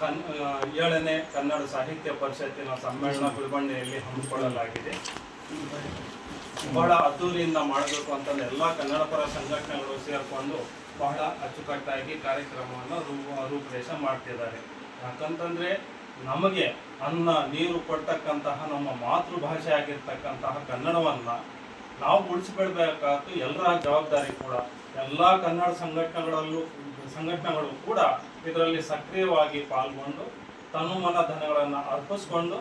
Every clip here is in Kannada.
ಕನ್ ಏಳನೇ ಕನ್ನಡ ಸಾಹಿತ್ಯ ಪರಿಷತ್ತಿನ ಸಮ್ಮೇಳನ ಗುಲ್ಬಣ್ಣೆಯಲ್ಲಿ ಹಮ್ಮಿಕೊಳ್ಳಲಾಗಿದೆ. ಬಹಳ ಅದ್ದೂರಿಯಿಂದ ಮಾಡಬೇಕು ಅಂತಂದು ಎಲ್ಲ ಕನ್ನಡ ಪರ ಸಂಘಟನೆಗಳು ಸೇರಿಕೊಂಡು ಬಹಳ ಅಚ್ಚುಕಟ್ಟಾಗಿ ಕಾರ್ಯಕ್ರಮವನ್ನು ರೂಪ, ರೂಪುರೇಷ ಮಾಡ್ತಿದ್ದಾರೆ. ಯಾಕಂತಂದರೆ ನಮಗೆ ಅನ್ನ, ನೀರು ಕೊಡ್ತಕ್ಕಂತಹ ನಮ್ಮ ಮಾತೃಭಾಷೆ ಆಗಿರ್ತಕ್ಕಂತಹ ಕನ್ನಡವನ್ನ ನಾವು ಉಳಿಸ್ಕೊಳ್ಬೇಕಾದ್ದು ಎಲ್ಲರ ಜವಾಬ್ದಾರಿ ಕೂಡ. ಎಲ್ಲ ಕನ್ನಡ ಸಂಘಟನೆಗಳಲ್ಲೂ ಸಂಘಟನೆಗಳು ಕೂಡ ಇದರಲ್ಲಿ ಸಕ್ರಿಯವಾಗಿ ಪಾಲ್ಗೊಂಡು ತನು ಮನ ಧನಗಳನ್ನು ಅರ್ಪಿಸ್ಕೊಂಡು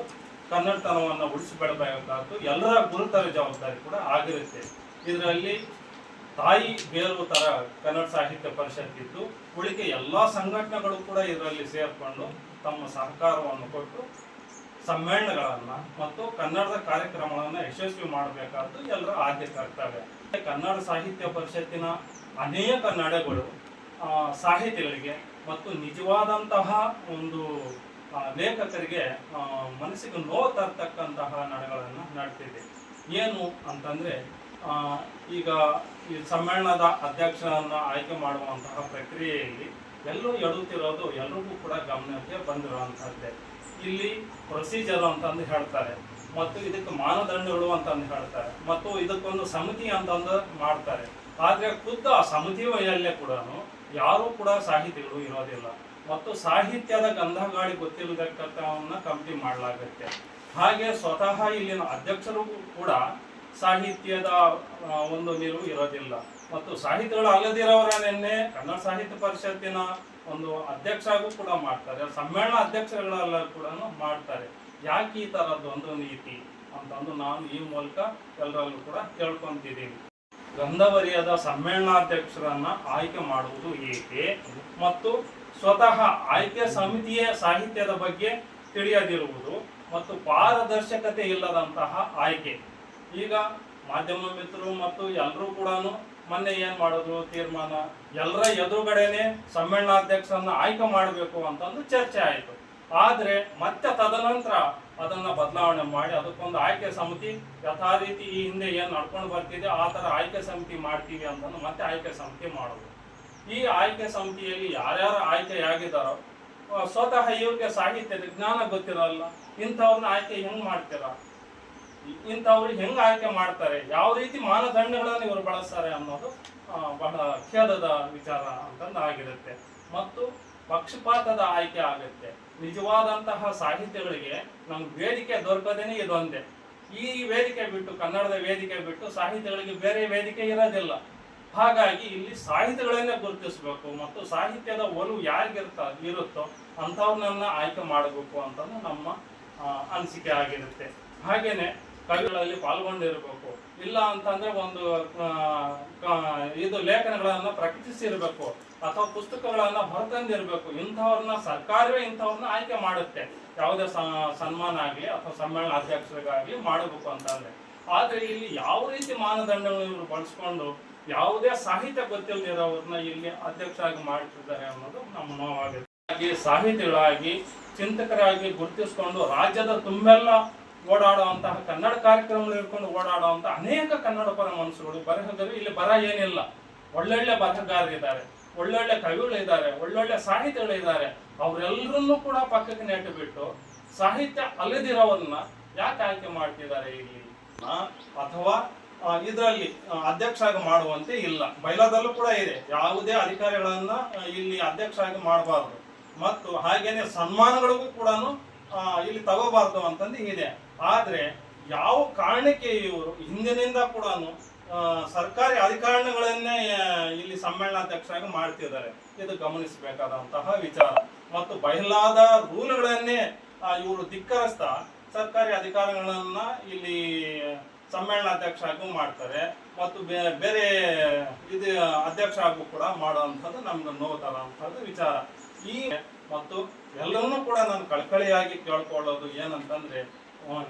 ಕನ್ನಡತನವನ್ನು ಉಳಿಸಿಬಿಡಬೇಕಾದ್ದು ಎಲ್ಲರ ಗುರುತರ ಜವಾಬ್ದಾರಿ ಕೂಡ ಆಗಿರುತ್ತೆ. ಇದರಲ್ಲಿ ತಾಯಿ ಬೇರು ಥರ ಕನ್ನಡ ಸಾಹಿತ್ಯ ಪರಿಷತ್ ಇದ್ದು ಉಳಿಕೆ ಎಲ್ಲಾ ಸಂಘಟನೆಗಳು ಕೂಡ ಇದರಲ್ಲಿ ಸೇರಿಕೊಂಡು ತಮ್ಮ ಸಹಕಾರವನ್ನು ಕೊಟ್ಟು ಸಮ್ಮೇಳನಗಳನ್ನು ಮತ್ತು ಕನ್ನಡದ ಕಾರ್ಯಕ್ರಮಗಳನ್ನು ಯಶಸ್ವಿ ಮಾಡಬೇಕಾದ್ದು ಎಲ್ಲರ ಆದ್ಯ ಕರ್ತವ್ಯ ಕನ್ನಡ ಸಾಹಿತ್ಯ ಪರಿಷತ್ತಿನ ಅನೇಕ ನಡೆಗಳು ಸಾಹಿತಿಗಳಿಗೆ ಮತ್ತು ನಿಜವಾದಂತಹ ಒಂದು ಲೇಖಕರಿಗೆ ಮನಸ್ಸಿಗೆ ನೋವು ತರ್ತಕ್ಕಂತಹ ನಡೆಗಳನ್ನು ನಡ್ತಿದೆ. ಏನು ಅಂತಂದ್ರೆ ಈಗ ಈ ಸಮ್ಮೇಳನದ ಅಧ್ಯಕ್ಷರನ್ನು ಆಯ್ಕೆ ಮಾಡುವಂತಹ ಪ್ರಕ್ರಿಯೆಯಲ್ಲಿ ಎಲ್ಲೂ ಎಡುತ್ತಿರೋದು ಎಲ್ರಿಗೂ ಕೂಡ ಗಮನಕ್ಕೆ ಬಂದಿರುವಂಥದ್ದೇ. ಇಲ್ಲಿ ಪ್ರೊಸೀಜರ್ ಅಂತಂದು ಹೇಳ್ತಾರೆ. ಮತ್ತು ಇದಕ್ಕೆ ಮಾನದಂಡಗಳು ಅಂತಂದು ಹೇಳ್ತಾರೆ. ಮತ್ತು ಇದಕ್ಕೊಂದು ಸಮಿತಿ ಅಂತಂದು ಮಾಡ್ತಾರೆ. ಆದರೆ ಖುದ್ದು ಆ ಸಮಿತಿಯಲ್ಲೇ ಕೂಡ ಯಾರೂ ಕೂಡ ಸಾಹಿತಿಗಳು ಇರೋದಿಲ್ಲ. ಮತ್ತು ಸಾಹಿತ್ಯದ ಗಂಧಗಾಳಿ ಗೊತ್ತಿಲ್ಲದಕ್ಕವನ್ನ ಕಂಪ್ಲೀಟ್ ಮಾಡಲಾಗುತ್ತೆ. ಹಾಗೆ ಸ್ವತಃ ಇಲ್ಲಿನ ಅಧ್ಯಕ್ಷರು ಕೂಡ ಸಾಹಿತ್ಯದ ಒಂದು ನಿಲುವು ಇರೋದಿಲ್ಲ. ಮತ್ತು ಸಾಹಿತಿಗಳು ಅಲ್ಲದಿರೋರನ್ನೇ ಕನ್ನಡ ಸಾಹಿತ್ಯ ಪರಿಷತ್ತಿನ ಒಂದು ಅಧ್ಯಕ್ಷರಾಗೂ ಕೂಡ ಮಾಡ್ತಾರೆ. ಸಮ್ಮೇಳನ ಅಧ್ಯಕ್ಷರುಗಳೆಲ್ಲ ಕೂಡ ಮಾಡ್ತಾರೆ. ಯಾಕೆ ಈ ತರದ್ದು ಒಂದು ನೀತಿ ಅಂತಂದು ನಾನು ಈ ಮೂಲಕ ಎಲ್ಲರಲ್ಲೂ ಕೂಡ ಕೇಳ್ಕೊಂತಿದ್ದೀನಿ. ಗಂಧವರಿಯದ ಸಮ್ಮೇಳನಾಧ್ಯಕ್ಷರನ್ನ ಆಯ್ಕೆ ಮಾಡುವುದು ಏಕೆ? ಮತ್ತು ಸ್ವತಃ ಆಯ್ಕೆ ಸಮಿತಿಯ ಸಾಹಿತ್ಯದ ಬಗ್ಗೆ ತಿಳಿಯದಿರುವುದು ಮತ್ತು ಪಾರದರ್ಶಕತೆ ಇಲ್ಲದಂತಹ ಆಯ್ಕೆ. ಈಗ ಮಾಧ್ಯಮ ಮಿತ್ರರು ಮತ್ತು ಎಲ್ಲರೂ ಕೂಡ ಮೊನ್ನೆ ಏನ್ ಮಾಡಿದ್ರು ತೀರ್ಮಾನ? ಎಲ್ಲರ ಎದುರುಗಡೆನೆ ಸಮ್ಮೇಳನಾಧ್ಯಕ್ಷರನ್ನ ಆಯ್ಕೆ ಮಾಡಬೇಕು ಅಂತಂದು ಚರ್ಚೆ ಆಯಿತು. ಆದ್ರೆ ಮತ್ತೆ ತದನಂತರ ಅದನ್ನ ಬದಲಾವಣೆ ಮಾಡಿ ಅದಕ್ಕೊಂದು ಆಯ್ಕೆ ಸಮಿತಿ ಯಥಾ ರೀತಿ ಈ ಹಿಂದೆ ಏನು ನಡ್ಕೊಂಡು ಬರ್ತಿದೆ, ಆ ಥರ ಆಯ್ಕೆ ಸಮಿತಿ ಮಾಡ್ತೀವಿ ಅಂತಂದು ಮತ್ತೆ ಆಯ್ಕೆ ಸಮಿತಿ ಮಾಡೋದು. ಈ ಆಯ್ಕೆ ಸಮಿತಿಯಲ್ಲಿ ಯಾರ್ಯಾರು ಆಯ್ಕೆಯಾಗಿದ್ದಾರೋ ಸ್ವತಃ ಇವ್ರಿಗೆ ಸಾಹಿತ್ಯದ ಜ್ಞಾನ ಗೊತ್ತಿರಲ್ಲ ಇಂಥವ್ರನ್ನ ಆಯ್ಕೆ ಹೆಂಗ್ ಮಾಡ್ತೀರಾ? ಇಂಥವ್ರಿಗೆ ಹೆಂಗ್ ಆಯ್ಕೆ ಮಾಡ್ತಾರೆ? ಯಾವ ರೀತಿ ಮಾನದಂಡಗಳನ್ನು ಇವರು ಬಳಸ್ತಾರೆ ಅನ್ನೋದು ಬಹಳ ಖೇದದ ವಿಚಾರ ಅಂತಂದು ಆಗಿರುತ್ತೆ. ಮತ್ತು ಪಕ್ಷಪಾತದ ಆಯ್ಕೆ ಆಗುತ್ತೆ. ನಿಜವಾದಂತಹ ಸಾಹಿತ್ಯಗಳಿಗೆ ನಮ್ಗೆ ವೇದಿಕೆ ದೊರಕದೇನೆ ಇದೊಂದೇ ಈ ವೇದಿಕೆ ಬಿಟ್ಟು, ಕನ್ನಡದ ವೇದಿಕೆ ಬಿಟ್ಟು ಸಾಹಿತ್ಯಗಳಿಗೆ ಬೇರೆ ವೇದಿಕೆ ಇರೋದಿಲ್ಲ. ಹಾಗಾಗಿ ಇಲ್ಲಿ ಸಾಹಿತ್ಯಗಳನ್ನೇ ಗುರುತಿಸಬೇಕು ಮತ್ತು ಸಾಹಿತ್ಯದ ಒಲವು ಯಾರಿಗಿರ್ತ, ಇರುತ್ತೋ ಅಂಥವ್ರನ್ನ ಆಯ್ಕೆ ಮಾಡಬೇಕು ಅಂತ ನಮ್ಮ ಅನಿಸಿಕೆ ಆಗಿರುತ್ತೆ. ಹಾಗೇನೆ ಕವಿಗಳಲ್ಲಿ ಪಾಲ್ಗೊಂಡಿರಬೇಕು. ಇಲ್ಲ ಅಂತಂದ್ರೆ ಒಂದು ಇದು ಲೇಖನಗಳನ್ನ ಪ್ರಕಟಿಸಿರ್ಬೇಕು ಅಥವಾ ಪುಸ್ತಕಗಳನ್ನ ಹೊರತಂದಿರ್ಬೇಕು. ಇಂಥವ್ರನ್ನ ಸರ್ಕಾರವೇ ಇಂಥವ್ರನ್ನ ಆಯ್ಕೆ ಮಾಡುತ್ತೆ. ಯಾವುದೇ ಸನ್ಮಾನ ಆಗಲಿ ಅಥವಾ ಸಮ್ಮೇಳನ ಅಧ್ಯಕ್ಷರಿಗಾಗಲಿ ಮಾಡಬೇಕು ಅಂತಂದ್ರೆ. ಆದ್ರೆ ಇಲ್ಲಿ ಯಾವ ರೀತಿ ಮಾನದಂಡಗಳನ್ನು ಇವರು ಬಳಸ್ಕೊಂಡು ಯಾವುದೇ ಸಾಹಿತ್ಯ ಗೊತ್ತಿಲ್ಲದಿರೋವ್ರನ್ನ ಇಲ್ಲಿ ಅಧ್ಯಕ್ಷರಾಗಿ ಮಾಡ್ತಿದ್ದಾರೆ ಅನ್ನೋದು ನಮ್ಮ ನೋವಾಗಿದೆ. ಸಾಹಿತಿಗಳಾಗಿ, ಚಿಂತಕರಾಗಿ ಗುರುತಿಸ್ಕೊಂಡು ರಾಜ್ಯದ ತುಂಬೆಲ್ಲ ಓಡಾಡುವಂತಹ ಕನ್ನಡ ಕಾರ್ಯಕ್ರಮಗಳು ಇಟ್ಕೊಂಡು ಓಡಾಡುವಂತಹ ಅನೇಕ ಕನ್ನಡ ಪರ ಮನಸ್ಸುಗಳು ಬರಹದರು ಇಲ್ಲಿ ಬರ ಏನಿಲ್ಲ. ಒಳ್ಳೊಳ್ಳೆ ಬರಹಗಾರರಿದ್ದಾರೆ, ಒಳ್ಳೊಳ್ಳೆ ಕವಿಗಳಿದ್ದಾರೆ ಒಳ್ಳೊಳ್ಳೆ ಸಾಹಿತಿಗಳಿದ್ದಾರೆ ಅವರೆಲ್ಲರನ್ನೂ ಕೂಡ ಪಕ್ಕಕ್ಕೆ ನೆಟ್ಟು ಬಿಟ್ಟು ಸಾಹಿತ್ಯ ಅಲ್ಲದಿರೋವನ್ನ ಯಾಕೆ ಆಯ್ಕೆ ಮಾಡ್ತಿದ್ದಾರೆ ಇಲ್ಲಿ? ಅಥವಾ ಇದರಲ್ಲಿ ಅಧ್ಯಕ್ಷರಾಗಿ ಮಾಡುವಂತೆ ಇಲ್ಲ. ಬೈಲಾದಲ್ಲೂ ಕೂಡ ಇದೆ. ಯಾವುದೇ ಅಧಿಕಾರಿಗಳನ್ನ ಇಲ್ಲಿ ಇಲ್ಲಿ ಅಧ್ಯಕ್ಷರಾಗಿ ಮಾಡಬಾರ್ದು. ಮತ್ತು ಹಾಗೇನೆ ಸನ್ಮಾನಗಳಿಗೂ ಕೂಡ ಇಲ್ಲಿ ತಗೋಬಾರ್ದು ಅಂತಂದು ಇದೆ. ಆದ್ರೆ ಯಾವ ಕಾರಣಕ್ಕೆ ಇವರು ಹಿಂದಿನಿಂದ ಕೂಡ ಸರ್ಕಾರಿ ಅಧಿಕಾರಿಗಳನ್ನೇ ಇಲ್ಲಿ ಸಮ್ಮೇಳನಾಧ್ಯಕ್ಷರಾಗಿ ಮಾಡ್ತಿದ್ದಾರೆ. ಇದು ಗಮನಿಸಬೇಕಾದಂತಹ ವಿಚಾರ. ಮತ್ತು ಬಯಲಾದ ರೂಲ್ಗಳನ್ನೇ ಇವರು ಧಿಕ್ಕರಿಸ್ತಾ ಸರ್ಕಾರಿ ಅಧಿಕಾರಿಗಳನ್ನ ಇಲ್ಲಿ ಸಮ್ಮೇಳನಾಧ್ಯಕ್ಷರಾಗೂ ಮಾಡ್ತಾರೆ. ಮತ್ತು ಬೇರೆ, ಇದು ಅಧ್ಯಕ್ಷ ಆಗೂ ಕೂಡ ಮಾಡುವಂಥದ್ದು ನಮ್ಗೆ ನೋವು ತರುವಂಥದ್ದು ವಿಚಾರ. ಈ ಮತ್ತು ಎಲ್ಲರನ್ನೂ ಕೂಡ ನಾನು ಕಳಕಳಿಯಾಗಿ ಕೇಳ್ಕೊಳ್ಳೋದು ಏನಂತಂದ್ರೆ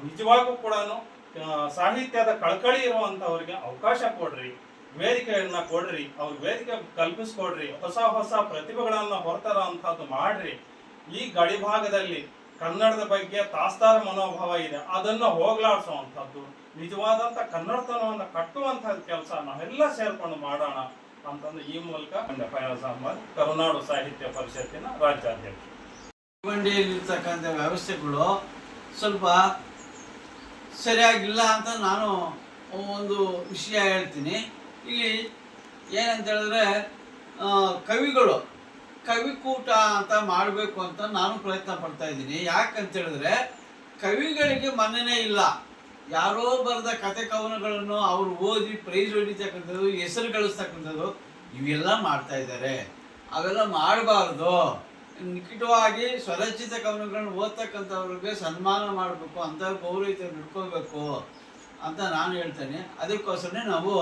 ನಿಜವಾಗೂ ಕೂಡ ಸಾಹಿತ್ಯದ ಕಳಕಳಿ ಇರುವಂತವ್ರಿಗೆ ಅವಕಾಶ ಕೊಡ್ರಿ, ವೇದಿಕೆಯನ್ನ ಕೊಡ್ರಿ, ಅವ್ರ ವೇದಿಕೆ ಕಲ್ಪಿಸ್ಕೊಡ್ರಿ, ಹೊಸ ಹೊಸ ಪ್ರತಿಭೆಗಳನ್ನ ಹೊರತರ ಅಂತದ್ದು ಮಾಡ್ರಿ. ಈ ಗಡಿಭಾಗದಲ್ಲಿ ಕನ್ನಡದ ಬಗ್ಗೆ ತಾಸ್ತಾರ ಮನೋಭಾವ ಇದೆ. ಅದನ್ನ ಹೋಗ್ಲಾಡ್ಸುವಂಥದ್ದು, ನಿಜವಾದಂತ ಕನ್ನಡತನವನ್ನು ಕಟ್ಟುವಂತಹ ಕೆಲಸ ನಾವೆಲ್ಲ ಸೇರ್ಕೊಂಡು ಮಾಡೋಣ. ಅಂತಂದು ಈ ಮೂಲಕ ಫಯಾಜ್ ಅಹಮದ್ ಕರುನಾಡು ಸಾಹಿತ್ಯ ಪರಿಷತ್ತಿನ ರಾಜ್ಯಾಧ್ಯಕ್ಷ. ಮಂಡಿಯಲ್ಲಿರ್ತಕ್ಕಂಥ ವ್ಯವಸ್ಥೆಗಳು ಸ್ವಲ್ಪ ಸರಿಯಾಗಿಲ್ಲ ಅಂತ ನಾನು ಒಂದು ವಿಷಯ ಹೇಳ್ತೀನಿ. ಇಲ್ಲಿ ಏನಂತ ಹೇಳಿದ್ರೆ ಕವಿಗಳು, ಕವಿಕೂಟ ಅಂತ ಮಾಡಬೇಕು ಅಂತ ನಾನು ಪ್ರಯತ್ನ ಪಡ್ತಾ ಇದ್ದೀನಿ. ಯಾಕಂತ ಹೇಳಿದ್ರೆ, ಕವಿಗಳಿಗೆ ಮನ್ನಣೆ ಇಲ್ಲ. ಯಾರೋ ಬರೆದ ಕತೆ ಕವನಗಳನ್ನು ಅವರು ಓದಿ ಪ್ರೈಸ್ ಹೊಡಿತಕ್ಕಂಥದ್ದು, ಹೆಸರು ಗಳಿಸ್ತಕ್ಕಂಥದ್ದು ಇವೆಲ್ಲ ಮಾಡ್ತಾ ಇದ್ದಾರೆ. ಅವೆಲ್ಲ ಮಾಡಬಾರ್ದು. ನಿಕಟವಾಗಿ ಸ್ವರಚಿತ ಕವನಗಳನ್ನು ಓದ್ತಕ್ಕಂಥವ್ರಿಗೆ ಸನ್ಮಾನ ಮಾಡಬೇಕು ಅಂತ ಗೌರವಿತ ನಡ್ಕೋಬೇಕು ಅಂತ ನಾನು ಹೇಳ್ತೇನೆ. ಅದಕ್ಕೋಸ್ಕರನೇ ನಾವು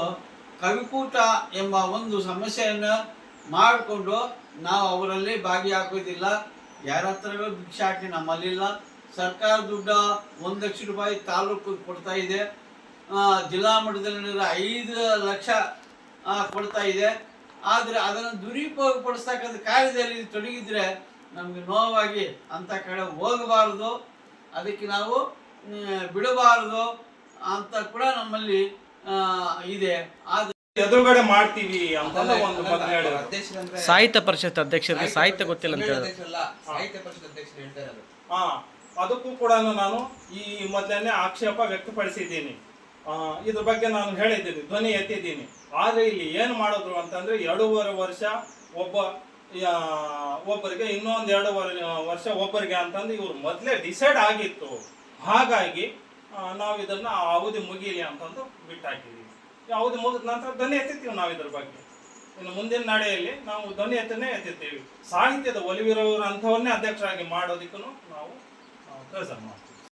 ಕವಿಕೂಟ ಎಂಬ ಒಂದು ಸಮಸ್ಯೆಯನ್ನು ಮಾಡಿಕೊಂಡು ನಾವು ಅವರಲ್ಲಿ ಭಾಗಿಯಾಗೋದಿಲ್ಲ. ಯಾರ ಹತ್ರಗಳು ಭಿಕ್ಷಾಕಿ ನಮ್ಮಲ್ಲಿಲ್ಲ. ಸರ್ಕಾರ ದುಡ್ಡ ಒಂದು ಲಕ್ಷ ರೂಪಾಯಿ ತಾಲೂಕು ಕೊಡ್ತಾ ಇದೆ. ಜಿಲ್ಲಾ ಮಟ್ಟದಲ್ಲಿ ಐದು ಲಕ್ಷ ಕೊಡ್ತಾ ಇದೆ. ಆದರೆ ಅದನ್ನು ದುರುಪಯೋಗ ಪಡಿಸ್ತಕ್ಕಂಥ ಕಾರ್ಯದಲ್ಲಿ ತೊಡಗಿದ್ರೆ ನಮಗೆ ನೋವಾಗಿ ಅಂಥ ಕಡೆ ಹೋಗಬಾರ್ದು. ಅದಕ್ಕೆ ನಾವು ಬಿಡಬಾರದು ಅಂತ ಕೂಡ ನಮ್ಮಲ್ಲಿ ಇದೆ. ಆದರೆ ಎದುರುಗಡೆ ಮಾಡ್ತೀವಿ ಸಾಹಿತ್ಯ ಪರಿಷತ್ ಅಧ್ಯಕ್ಷರಿಗೆ ಸಾಹಿತ್ಯ ಗೊತ್ತಿಲ್ಲ ಅಂತ ಸಾಹಿತ್ಯ ಪರಿಷತ್ ಅಧ್ಯಕ್ಷರು ಹೇಳ್ತಾ ಇರೋದು. ಹಾ. ಅದಕ್ಕೂ ಕೂಡ ನಾನು ಈ ಮೊದಲನೇ ಆಕ್ಷೇಪ ವ್ಯಕ್ತಪಡಿಸಿದ್ದೀನಿ. ಇದ್ರ ಬಗ್ಗೆ ನಾನು ಹೇಳಿದ್ದೀನಿ, ಧ್ವನಿ ಎತ್ತಿದ್ದೀನಿ. ಆದರೆ ಇಲ್ಲಿ ಏನು ಮಾಡಿದ್ರು ಅಂತಂದ್ರೆ ಎರಡೂವರೆ ವರ್ಷ ಒಬ್ಬ ಒಬ್ಬರಿಗೆ, ಇನ್ನೊಂದು ಎರಡೂವರೆ ವರ್ಷ ಒಬ್ಬರಿಗೆ ಅಂತಂದು ಇವ್ರು ಮೊದಲೇ ಡಿಸೈಡ್ ಆಗಿತ್ತು. ಹಾಗಾಗಿ ನಾವು ಇದನ್ನ ಅವಧಿ ಮುಗೀಲಿ ಅಂತಂದು ಬಿಟ್ಟಾಕಿದ್ದೀವಿ ಅವಧಿ ಮುಗಿದ ನಂತರ ಧ್ವನಿ ಎತ್ತಿರ್ತೀವಿ ನಾವು ಇದ್ರ ಬಗ್ಗೆ. ಇನ್ನು ಮುಂದಿನ ನಡೆಯಲ್ಲಿ ನಾವು ಧ್ವನಿ ಎತ್ತನೇ ಎತ್ತಿರ್ತೀವಿ. ಸಾಹಿತ್ಯದ ಒಲಿವಿರೋರು ಅಂಥವನ್ನೇ ಅಧ್ಯಕ್ಷರಾಗಿ ಮಾಡೋದಕ್ಕೂ ನಾವು ಕೆಲಸ ಮಾಡ್ತೀವಿ